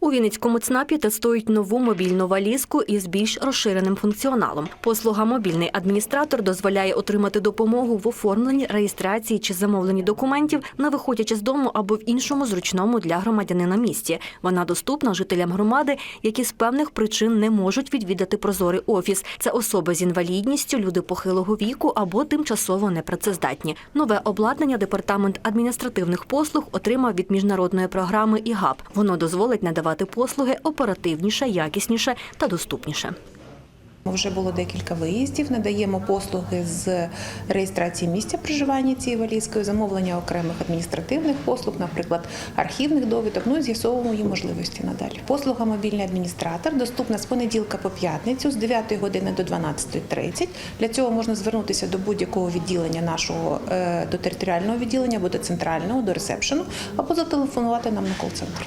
У Вінницькому ЦНАПі тестують нову мобільну валізку із більш розширеним функціоналом. Послуга мобільний адміністратор дозволяє отримати допомогу в оформленні, реєстрації чи замовленні документів, не виходячи з дому або в іншому зручному для громадянина місті. Вона доступна жителям громади, які з певних причин не можуть відвідати прозорий офіс. Це особи з інвалідністю, люди похилого віку або тимчасово непрацездатні. Нове обладнання департамент адміністративних послуг отримав від міжнародної програми ІГАП. Воно дозволить надавати послуги оперативніше, якісніше та доступніше. Вже було декілька виїздів. Надаємо послуги з реєстрації місця проживання цією валізкою, замовлення окремих адміністративних послуг, наприклад, архівних довідок. Ну і з'ясовуємо її можливості надалі. Послуга мобільний адміністратор доступна з понеділка по п'ятницю з 9 години до 12.30. Для цього можна звернутися до будь-якого відділення нашого е, до територіального відділення або до центрального, до ресепшену, або зателефонувати нам на кол-центр.